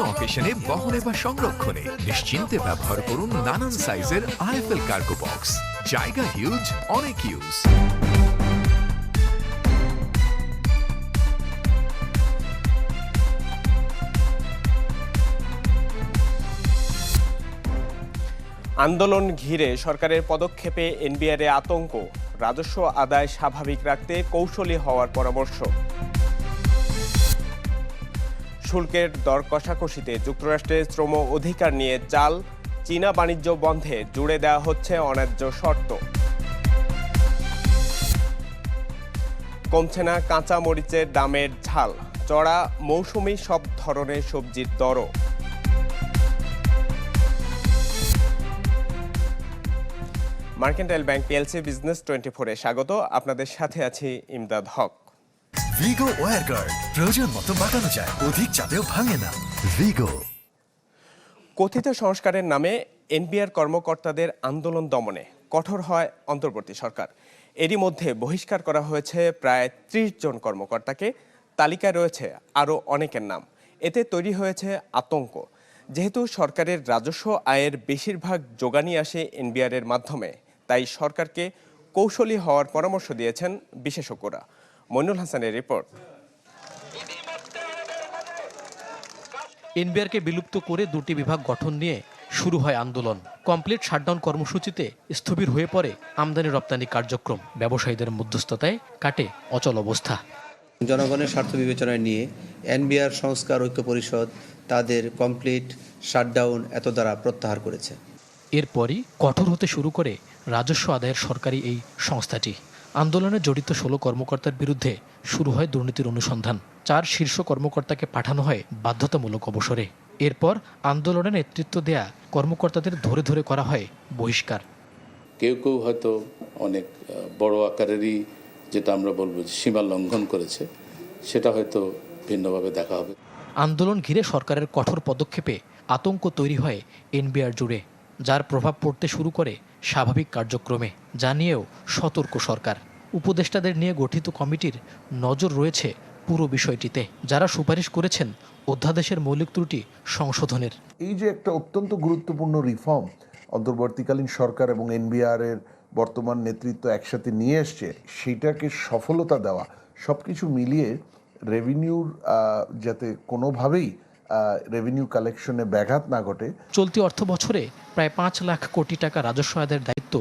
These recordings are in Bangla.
কোনো অকেশনে বহনে বা সংরক্ষণে নিশ্চিন্তে ব্যবহার করুন নানান সাইজের আইএফএল কার্গো বক্স জায়গা হিউজ অনেক ইউজ আন্দোলন ঘিরে সরকারের পদক্ষেপে এনবিআর আতঙ্ক। রাজস্ব আদায় স্বাভাবিক রাখতে কৌশলী হওয়ার পরামর্শ। শুল্কের দর কষাকষিতে যুক্তরাষ্ট্রের শ্রম অধিকার নিয়ে চাল চীনা বাণিজ্য বন্ধে জুড়ে দেওয়া হচ্ছে অন্যায্য শর্ত। কমছে না কাঁচা মরিচের দামের ঝাল, চড়া মৌসুমি সব ধরনের সবজির দরও। Mercantile bank PLC business twenty ফোরে স্বাগত, আপনাদের সাথে আছি Imdad Haque. Vigo wire guard প্রয়োজন মতো বাঁকানো যায়, অধিক চাপেও ভাঙে না। ভিগো কথিত সংস্কারের নামে এনবিআর কর্মকর্তাদের আন্দোলন দমনে কঠোর হয় অন্তর্বর্তী সরকার। এরই মধ্যে বহিষ্কার করা হয়েছে প্রায় ত্রিশ জন কর্মকর্তাকে। তালিকায় রয়েছে আরও অনেকের নাম। এতে তৈরি হয়েছে আতঙ্ক। যেহেতু সরকারের রাজস্ব আয়ের বেশিরভাগ যোগানই আসে এনবিআর এর মাধ্যমে, তাই সরকারকে কৌশলী হওয়ার পরামর্শ দিয়েছেন বিশেষজ্ঞরা। মইনুল হাসানের রিপোর্ট। এনবিআরকে বিলুপ্ত করে দুটি বিভাগ গঠন নিয়ে শুরু হয় আন্দোলন। কমপ্লিট শাটডাউন কর্মসূচিতে স্থবির হয়ে পড়ে আমদানি রপ্তানি কার্যক্রম। ব্যবসায়ীদের মধ্যস্থতায় কাটে অচল অবস্থা। জনগণের স্বার্থ বিবেচনায় নিয়ে এনবিআর সংস্কার ঐক্য পরিষদ তাদের কমপ্লিট শাটডাউন এত দ্বারা প্রত্যাহার করেছে। এরপরই কঠোর হতে শুরু করে রাজস্ব আদায়ের সরকারি এই সংস্থাটি। আন্দোলনে জড়িত ষোলো কর্মকর্তার বিরুদ্ধে শুরু হয় দুর্নীতির অনুসন্ধান। চার শীর্ষ কর্মকর্তাকে পাঠানো হয় বাধ্যতামূলক অবসরে। এরপর আন্দোলনে নেতৃত্ব দেয়া কর্মকর্তাদের ধরে ধরে করা হয় বহিষ্কার। কেউ কেউ হয়তো অনেক বড় আকারেরই যেটা আমরা বলব যে সীমা লঙ্ঘন করেছে সেটা হয়তো ভিন্নভাবে দেখা হবে। আন্দোলন ঘিরে সরকারের কঠোর পদক্ষেপে আতঙ্ক তৈরি হয় এনবিআর জুড়ে। যার প্রভাব পড়তে শুরু করে স্বাভাবিক কার্যক্রমে, যা নিয়েও সতর্ক সরকার। উপদেষ্টাদের নিয়ে গঠিত কমিটির নজর রয়েছে পুরো বিষয়টিতে, যারা সুপারিশ করেছেন অধ্যাদেশের মৌলিক ত্রুটি সংশোধনের। এই যে একটা অত্যন্ত গুরুত্বপূর্ণ রিফর্ম অন্তর্বর্তীকালীন সরকার এবং এনবিআর এর বর্তমান নেতৃত্ব একসাথে নিয়ে এসছে, সেটাকে সফলতা দেওয়া সব কিছু মিলিয়ে রেভিনিউর যাতে কোনোভাবেই রেভিনিউ কালেকশনে ব্যাঘাত না ঘটে। চলতি অর্থ বছরে প্রায় পাঁচ লাখ কোটি টাকা রাজস্ব আদায়ের দায়িত্ব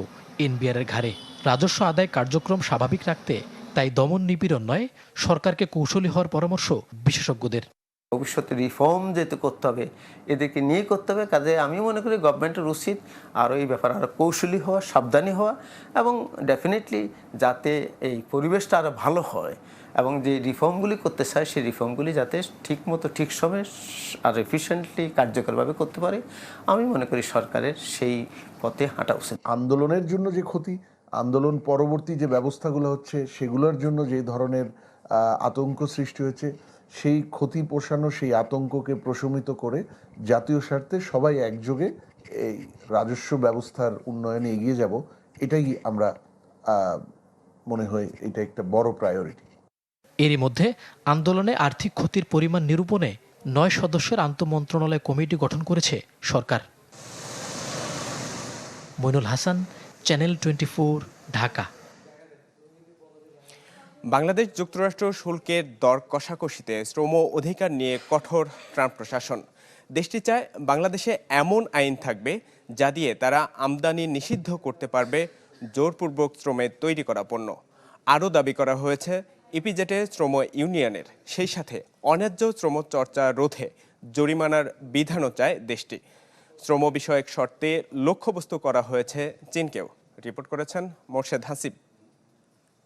এনবিআর এর ঘাড়ে। রাজস্ব আদায় কার্যক্রম স্বাভাবিক রাখতে তাই দমন নিপীড়ন নয় সরকারকে কৌশলী হওয়ার পরামর্শ বিশেষজ্ঞদের। ভবিষ্যতে রিফর্ম যেহেতু করতে হবে এদেরকে নিয়ে করতে হবে কাজে আমি মনে করি গভর্নমেন্টের উচিত আরও এই ব্যাপারে আরও কৌশলী হওয়া সাবধানী হওয়া এবং ডেফিনেটলি যাতে এই পরিবেশটা আরও ভালো হয়। এবং যে রিফর্মগুলি করতে চায়, সেই রিফর্মগুলি যাতে ঠিক মতো ঠিক সময়ে আর এফিসিয়েন্টলি কার্যকরভাবে করতে পারে, আমি মনে করি সরকারের সেই পথে হাঁটা উচিত। আন্দোলনের জন্য যে ক্ষতি, আন্দোলন পরবর্তী যে ব্যবস্থাগুলো হচ্ছে, সেগুলোর জন্য যে ধরনের আতঙ্ক সৃষ্টি হয়েছে, সেই ক্ষতি পোষানো, সেই আতঙ্ককে প্রশমিত করে জাতীয় স্বার্থে সবাই একযোগে এই রাজস্ব ব্যবস্থার উন্নয়নে এগিয়ে যাব, এটাই আমরা মনে হয় এটা একটা বড় প্রায়োরিটি এরই মধ্যে আন্দোলনে আর্থিক ক্ষতির পরিমাণ নিরূপণে নয় সদস্যের আন্তঃমন্ত্রণালয় কমিটি গঠন করেছে সরকার। Mainul Hasan, channel twenty Dhaka. Bangladesh যুক্তরাষ্ট্র শুল্কের দর কষাকষিতে শ্রম অধিকার নিয়ে কঠোর ট্রাম্প প্রশাসন। দেশটি চায় বাংলাদেশে এমন আইন থাকবে যা দিয়ে তারা আমদানি নিষিদ্ধ করতে পারবে, জোরপূর্বক শ্রমে তৈরি করা পণ্য। আরও দাবি করা হয়েছে ইপিজেটে শ্রম ইউনিয়নের সেই সাথে অন্যায্য শ্রম চর্চা রোধে জরিমানার বিধানও চায় দেশটি শ্রম বিষয়ক শর্তে লক্ষ্যবস্তু করা হয়েছে চীনকেও রিপোর্ট করেছেন Morshed Hasib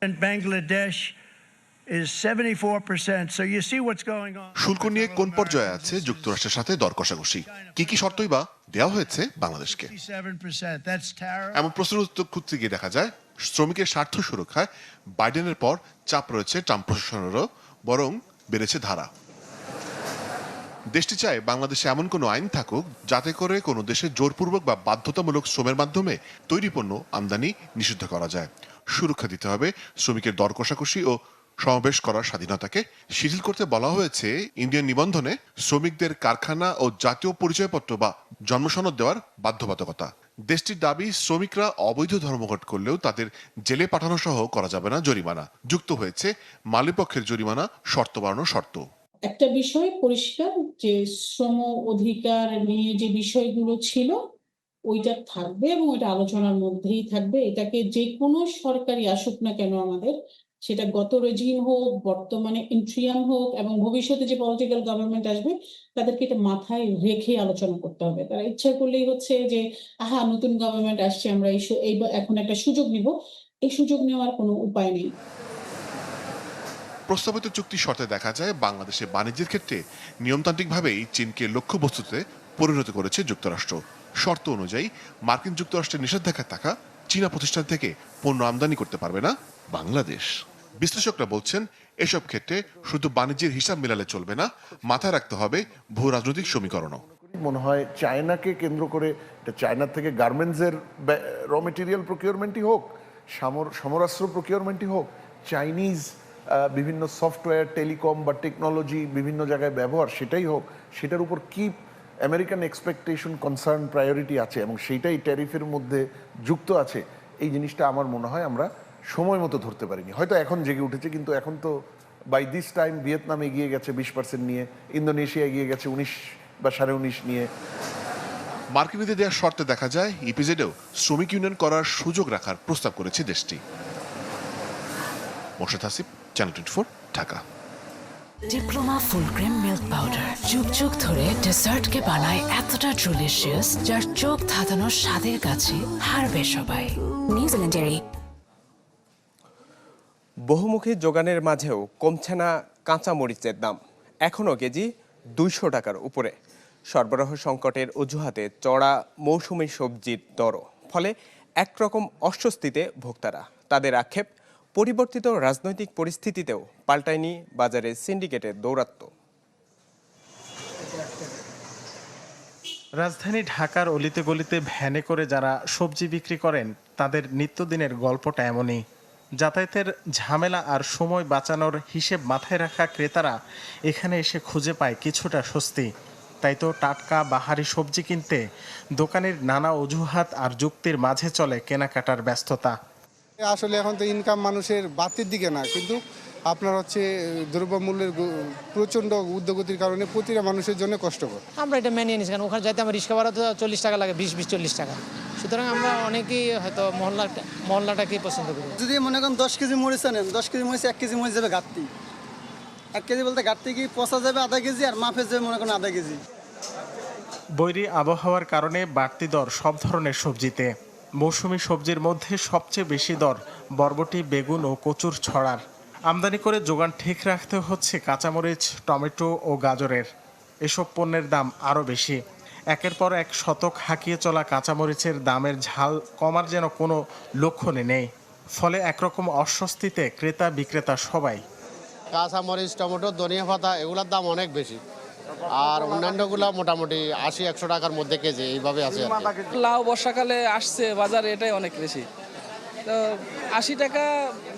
in Bangladesh is 74%. So you see what's going শুল্ক নিয়ে কোন পর্যায়ে আছে যুক্তরাষ্ট্রের সাথে দর কষাকষি কি কি শর্তই বা দেওয়া হয়েছে বাংলাদেশকে 57%. That's tariff. এমন প্রশ্নের উত্তর খুঁজতে গিয়ে দেখা যায় শ্রমিকের স্বার্থ সুরক্ষায় বাইডেনের পর চাপ রয়েছে ট্রাম্প প্রশাসনেরও, বরং বেড়েছে ধারা। দেশটি চায় বাংলাদেশে এমন কোনো আইন থাকুক, যাতে করে কোনো দেশে জোরপূর্বক বা বাধ্যতামূলক শ্রমের মাধ্যমে তৈরি পণ্য আমদানি নিষিদ্ধ করা যায়। সুরক্ষা দিতে হবে শ্রমিকের দর কষাকষি ও সমাবেশ করার স্বাধীনতাকে। শিথিল করতে বলা হয়েছে, ইন্ডিয়ান নিবন্ধনে শ্রমিকদের কারখানা ও জাতীয় পরিচয়পত্র বা জন্মসনদ দেওয়ার বাধ্যবাধকতা। দেশটির দাবি, শ্রমিকরা অবৈধ ধর্মঘট করলেও তাদের জেলে পাঠানো সহ করা যাবে না জরিমানা। যুক্ত হয়েছে মালিপক্ষের জরিমানা, শর্ত বাড়ানোর শর্ত। একটা বিষয় পরিষ্কার, যে শ্রম অধিকার নিয়ে যে বিষয়গুলো ছিল, ওইটা থাকবে এবং ওইটা আলোচনার মধ্যেই থাকবে। এটাকে যে কোনো সরকারি আসুক না কেন আমাদের সেটা গত রেজিম হোক, বর্তমানে ইন্ট্রিয়াম হোক এবং ভবিষ্যতে যে পলিটিক্যাল গভর্নমেন্ট আসবে, তাদেরকে এটা মাথায় রেখে আলোচনা করতে হবে। তারা ইচ্ছা করলেই হচ্ছে যে, আহা, নতুন গভর্নমেন্ট আসছে, আমরা এই এখন একটা সুযোগ নিব। এই সুযোগ নেওয়ার কোনো উপায় নেই। প্রস্তাবিত চুক্তি শর্তে দেখা যায়, বাংলাদেশে বাণিজ্যের ক্ষেত্রে নিয়মতান্ত্রিকভাবেই চীনকে লক্ষ্যবস্তুতে পরিণত করেছে যুক্তরাষ্ট্র। শর্ত অনুযায়ী, মার্কিন যুক্তরাষ্ট্রের নিষেধাজ্ঞা থাকা চীনা প্রতিষ্ঠান থেকে পণ্য আমদানি করতে পারবে না বাংলাদেশ। বিশ্লেষকরা বলছেন, এসব ক্ষেত্রে শুধু বাণিজ্যের হিসাব মেলালে চলবে না, মাথায় রাখতে হবে ভূ রাজনৈতিক সমীকরণও। মনে হয় চায়নাকে কেন্দ্র করে চায়নার থেকে গার্মেন্টসের র মেটেরিয়াল প্রকিউরমেন্টই হোক, সামর, সমরাস্ত্র প্রকিউরমেন্টই হোক চাইনিজ বিভিন্ন সফটওয়্যার টেলিকম বা টেকনোলজি বিভিন্ন জায়গায় ব্যবহার সেটাই হোক, সেটার উপর কি আমেরিকান এক্সপেকটেশন কনসার্ন প্রায়োরিটি আছে এবং সেইটাই ট্যারিফের মধ্যে যুক্ত আছে, এই জিনিসটা আমার মনে হয় আমরা সময় মতো ধরতে পারিনি। হয়তো এখন জেগে উঠেছে কিন্তু এখন তো বাই দিস টাইম ভিয়েতনাম এগিয়ে গেছে বিশ পার্সেন্ট নিয়ে ইন্দোনেশিয়া এগিয়ে গেছে উনিশ বা সাড়ে উনিশ নিয়ে। মার্কিনীদের দেওয়ার শর্তে দেখা যায় ইপিজেডেও শ্রমিক ইউনিয়ন করার সুযোগ রাখার প্রস্তাব করেছে দেশটি। Morshed Hasib channel twenty four Dhaka. Diploma full cream milk powder যুগ যুগ ধরে ডেজার্টকে বানায় এতটা ডেলিশিয়াস যার চোখ ধাঁধানো স্বাদের কাছে হারবে সবাই। নিউজিল্যান্ডেরই বহুমুখী যোগানের মাঝেও কমছে না কাঁচা মরিচের দাম। এখনও কেজি দুইশো টাকার উপরে। সরবরাহ সংকটের অজুহাতে চড়া মৌসুমি সবজির দরও। ফলে একরকম অস্বস্তিতে ভোক্তারা। তাদের আক্ষেপ, পরিবর্তিত রাজনৈতিক পরিস্থিতিতেও পাল্টায়নি বাজারে সিন্ডিকেটের দৌরাত্ম্য রাজধানী ঢাকার অলিতে গলিতে ভ্যানে করে যারা সবজি বিক্রি করেন, তাদের নিত্যদিনের গল্পটা এমনই। যাতায়াতের ঝামেলা আর সময় বাঁচানোর হিসেব মাথায় রাখা ক্রেতারা এখানে এসে খুঁজে পায় কিছুটা স্বস্তি। তাই তো টাটকা বাহারি সবজি কিনতে দোকানের নানা অজুহাত আর যুক্তির মাঝে চলে কেনাকাটার ব্যস্ততা। আসলে এখন তো ইনকাম মানুষের বাতির দিকে না, কিন্তু আপনার হচ্ছে দ্রব্যমূল্যের প্রচণ্ড উদ্যোগতির কারণে প্রতিটা মানুষের জন্য কষ্টকর। আমরা এটা মেনে নিয়েছি কারণ ওখানে যাইতে আমার রিক্সা ভাড়া তো চল্লিশ টাকা লাগে বিশ বিশ চল্লিশ টাকা। সুতরাং আমরা অনেকেই হয়তো মহল্লা মহল্লাটাকেই পছন্দ করি। যদি মনে করেন দশ কেজি মরিচ আনেন দশ কেজি মরিচ এক কেজি মরিচ যাবে ঘাটতি। এক কেজি বলতে ঘাটতি কি পচা যাবে আধা কেজি আর মাফে যাবে মনে করেন আধা কেজি? বৈরী আবহাওয়ার কারণে বাড়তি দর সব ধরনের সবজিতে। মৌসুমি সবজির মধ্যে সবচেয়ে বেশি দর বরবটি বেগুন ও কচুর ছড়ার। আমদানি করে যোগান ঠিক রাখতে হচ্ছে কাঁচামরিচ টমেটো ও গাজরের। এসব পণ্যের দাম আরও বেশি। একের পর এক শতক হাঁকিয়ে চলা কাঁচামরিচের দামের ঝাল কমার যেন কোনো লক্ষণে নেই। ফলে একরকম অস্বস্তিতে ক্রেতা বিক্রেতা সবাই। কাঁচামরিচ টমেটো ধনিয়া পাতা এগুলোর দাম অনেক বেশি। আর অন্যান্যগুলো মোটামুটি আশি একশো টাকার মধ্যে কেজি এইভাবে আছে লাউ বর্ষাকালে আসছে বাজারে এটাই অনেক বেশি। তো আশি টাকা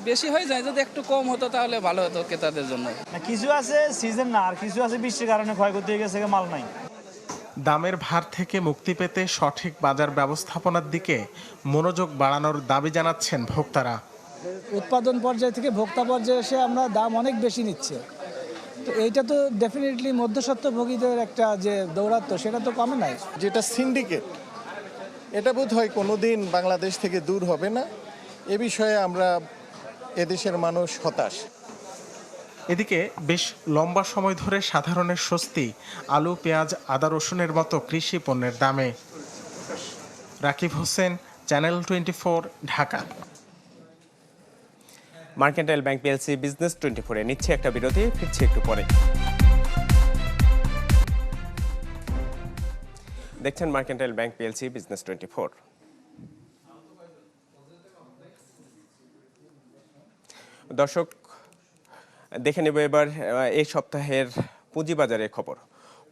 বেশি হয়ে যায় যদি একটু কম হতো তাহলে ভালো হতো ক্রেতাদের জন্য। কিছু আছে সিজন না আর কিছু আছে বৃষ্টির কারণে ক্ষয়ক্ষতি হয়ে গেছে মাল নাই। দামের ভার থেকে মুক্তি পেতে সঠিক বাজার ব্যবস্থাপনার দিকে মনোযোগ বাড়ানোর দাবি জানাচ্ছেন ভোক্তারা। উৎপাদন পর্যায় থেকে ভোক্তা পর্যায়ে এসে আমরা দাম অনেক বেশি নিচ্ছে। তো এইটা তো ডেফিনেটলি মধ্যস্বত্বভোগীদের একটা যে দৌরাত্ম সেটা তো কমে নাই। যেটা সিন্ডিকেট এটা বোধ হয় কোনোদিন বাংলাদেশ থেকে দূর হবে না। এ বিষয়ে আমরা এদেশের মানুষ হতাশ। এদিকে বেশ লম্বা সময় ধরে সাধারণের স্বস্তি আলু পেঁয়াজ আদা রসুনের মতো কৃষি পণ্যের দামে। Rakib Hossain channel twenty Dhaka. Mercantile bank PLC business twenty ফোরে নিচ্ছে একটা বিরতি ফিরছি একটু পরে। দেখছেন mercantile bank PLC business twenty four. দর্শক, দেখে নেব এবার এই সপ্তাহের পুঁজিবাজারের খবর।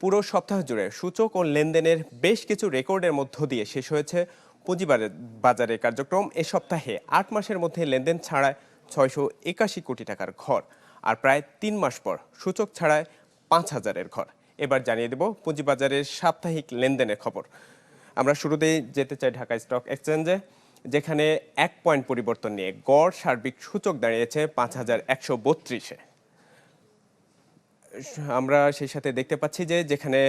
পুরো সপ্তাহ জুড়ে সূচক ও লেনদেনের বেশ কিছু রেকর্ডের মধ্য দিয়ে শেষ হয়েছে পুঁজিবাজারের বাজারের কার্যক্রম। এ সপ্তাহে আট মাসের মধ্যে লেনদেন ছাড়ায় ছয়শো একাশি কোটি টাকার ঘর আর প্রায় তিন মাস পর সূচক ছাড়ায় পাঁচ হাজারের ঘর। এবার জানিয়ে দেব পুঁজিবাজারের সাপ্তাহিক লেনদেনের খবর। আমরা শুরুতেই যেতে চাই ঢাকা স্টক এক্সচেঞ্জে। যেখানে এক পয়েন্ট পরিবর্তন নিয়ে গড় সার্বিক সূচক দাঁড়িয়েছে পাঁচ হাজার একশো বত্রিশে। আমরা সেই সাথে দেখতে পাচ্ছি যে যেখানে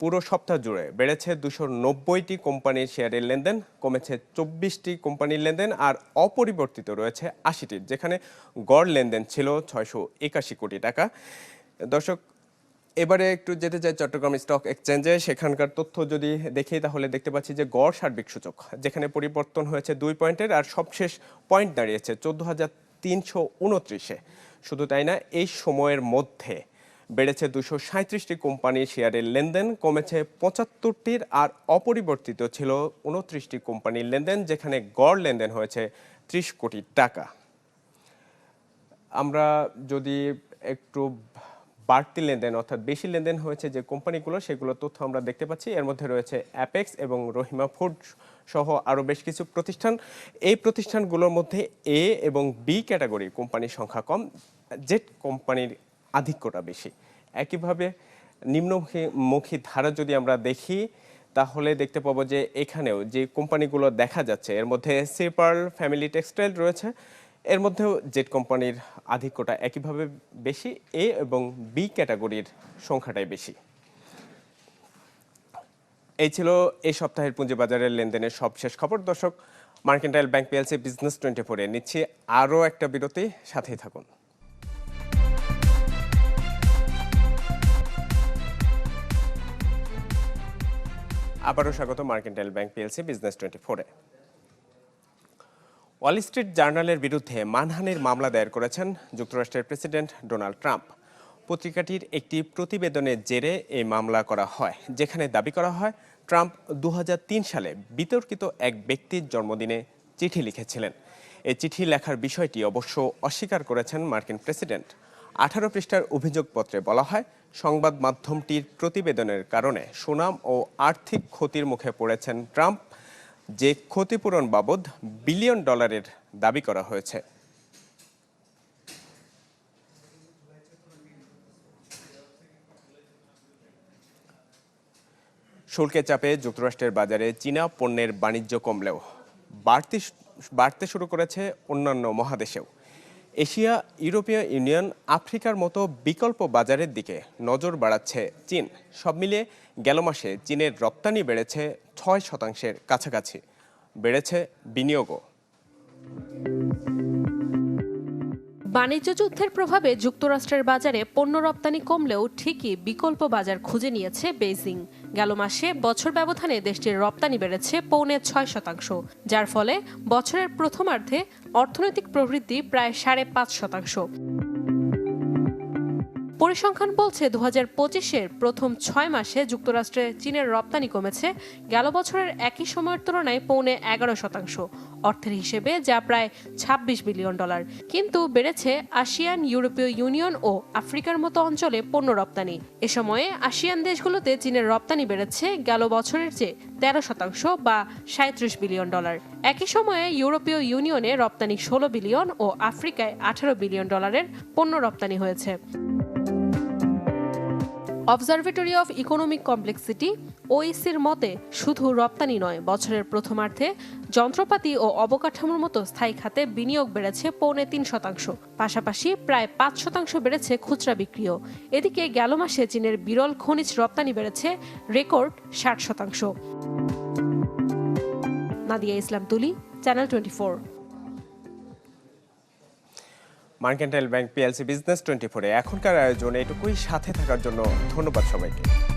পুরো সপ্তাহ জুড়ে বেড়েছে দুশো নব্বইটি কোম্পানির শেয়ারের লেনদেন, কমেছে চব্বিশটি কোম্পানির লেনদেন আর অপরিবর্তিত রয়েছে আশিটির, যেখানে গড় লেনদেন ছিল ছয়শো একাশি কোটি টাকা। দর্শক এবারে একটু যেতে চাই চট্টগ্রাম স্টক এক্সচেঞ্জে। সেখানকার তথ্য যদি দেখি, তাহলে দেখতে পাচ্ছি যে গড় সার্বিক সূচক, যেখানে পরিবর্তন হয়েছে দুই পয়েন্টের আর সবশেষ পয়েন্ট দাঁড়িয়েছে চোদ্দ হাজার তিনশো উনত্রিশে। শুধু তাই না, এই সময়ের মধ্যে বেড়েছে দুশো সাঁত্রিশটি কোম্পানির শেয়ারের লেনদেন, কমেছে পঁচাত্তরটির আর অপরিবর্তিত ছিল উনত্রিশটি কোম্পানির লেনদেন, যেখানে গড় লেনদেন হয়েছে ত্রিশ কোটি টাকা। আমরা যদি একটু বাড়তি লেনদেন অর্থাৎ বেশি লেনদেন হয়েছে যে কোম্পানিগুলো সেগুলো তথ্য আমরা দেখতে পাচ্ছি। এর মধ্যে রয়েছে অ্যাপেক্স এবং রহিমা ফুড সহ আরও বেশ কিছু প্রতিষ্ঠান। এই প্রতিষ্ঠানগুলোর মধ্যে এ এবং বি ক্যাটাগরি কোম্পানির সংখ্যা কম জেট কোম্পানির আধিক্যটা বেশি। একইভাবে নিম্নমুখী মুখী ধারা যদি আমরা দেখি, তাহলে দেখতে পাবো যে এখানেও যে কোম্পানিগুলো দেখা যাচ্ছে, এর মধ্যে সিপার্ল ফ্যামিলি টেক্সটাইল রয়েছে। এর মধ্যেও জেট কোম্পানির আধিক্যটা একইভাবে বেশি, এ এবং বি ক্যাটাগরির সংখ্যাটাই বেশি। এই ছিল এই সপ্তাহের পুঁজিবাজারের লেনদেনের সবশেষ খবর। দর্শক, mercantile bank PLC business twenty ফোরে নিচ্ছি আরও একটা বিরতি, সাথেই থাকুন। আবারও স্বাগত mercantile bank PLC business twenty ফোরে ওয়াল স্ট্রিট জার্নালের বিরুদ্ধে মানহানির মামলা দায়ের করেছেন যুক্তরাষ্ট্রের প্রেসিডেন্ট ডোনাল্ড ট্রাম্প। পত্রিকাটির একটি প্রতিবেদনের জেরে এই মামলা করা হয়, যেখানে দাবি করা হয় ট্রাম্প দু হাজার তিন সালে বিতর্কিত এক ব্যক্তির জন্মদিনে চিঠি লিখেছিলেন। এই চিঠি লেখার বিষয়টি অবশ্য অস্বীকার করেছেন মার্কিন প্রেসিডেন্ট। আঠারো পৃষ্ঠার অভিযোগপত্রে বলা হয় সংবাদ মাধ্যমটির প্রতিবেদনের কারণে সুনাম ও আর্থিক ক্ষতির মুখে পড়েছেন ট্রাম্প যে ক্ষতিপূরণ বাবদ বিলিয়ন ডলারের দাবি করা হয়েছে। শুল্কের চাপে যুক্তরাষ্ট্রের বাজারে চীনা পণ্যের বাণিজ্য কমলেও বাড়তি বাড়তে শুরু করেছে অন্যান্য মহাদেশেও। এশিয়া, ইউরোপীয় ইউনিয়ন, আফ্রিকার মতো বিকল্প বাজারের দিকে নজর বাড়াচ্ছে চীন। সব মিলিয়ে গেল মাসে চীনের রপ্তানি বেড়েছে ছয় শতাংশের কাছাকাছি। বেড়েছে বিনিয়োগও। বাণিজ্য যুদ্ধের প্রভাবে যুক্তরাষ্ট্রের বাজারে পণ্য রপ্তানি কমলেও ঠিকই বিকল্প বাজার খুঁজে নিয়েছে বেইজিং। গেল মাসে বছর ব্যবধানে দেশটির রপ্তানি বেড়েছে পৌনে ছয় শতাংশ, যার ফলে বছরের প্রথমার্ধে অর্থনৈতিক প্রবৃদ্ধি প্রায় সাড়ে পাঁচ শতাংশ। পরিসংখ্যান বলছে দু হাজার পঁচিশের প্রথম ছয় মাসে যুক্তরাষ্ট্রে চীনের রপ্তানি কমেছে। গেল বছরের একই সময়ের তুলনায় পৌনে এগারো শতাংশ। অর্থের হিসেবে যা প্রায় ২৬ বিলিয়ন ডলার। কিন্তু বেড়েছে আসিয়ান ইউরোপীয় ইউনিয়ন ও আফ্রিকার মতো অঞ্চলে পণ্য রপ্তানি। এ সময়ে আসিয়ান দেশগুলোতে চীনের রপ্তানি বেড়েছে। গেল বছরের চেয়ে তেরো শতাংশ বা সাঁত্রিশ বিলিয়ন ডলার। একই সময়ে ইউরোপীয় ইউনিয়নে রপ্তানি ষোলো বিলিয়ন ও আফ্রিকায় আঠারো বিলিয়ন ডলারের পণ্য রপ্তানি হয়েছে। অবজারভেটরি অফ ইকোনমিক কমপ্লেক্সিটি ওইসির মতে, শুধু রপ্তানি নয়, বছরের প্রথমার্ধে যন্ত্রপাতি ও অবকাঠামোর মতো স্থায়ী খাতে বিনিয়োগ বেড়েছে পৌনে তিন শতাংশ। পাশাপাশি প্রায় পাঁচ শতাংশ বেড়েছে খুচরা বিক্রিও। এদিকে গেল মাসে চীনের বিরল খনিজ রপ্তানি বেড়েছে রেকর্ড ষাট শতাংশ। Nadia Islam Tuli, channel twenty mercantile bank PLC business twenty ফোরে। এখনকার আয়োজন এটুকুই। সাথে থাকার জন্য ধন্যবাদ সবাইকে।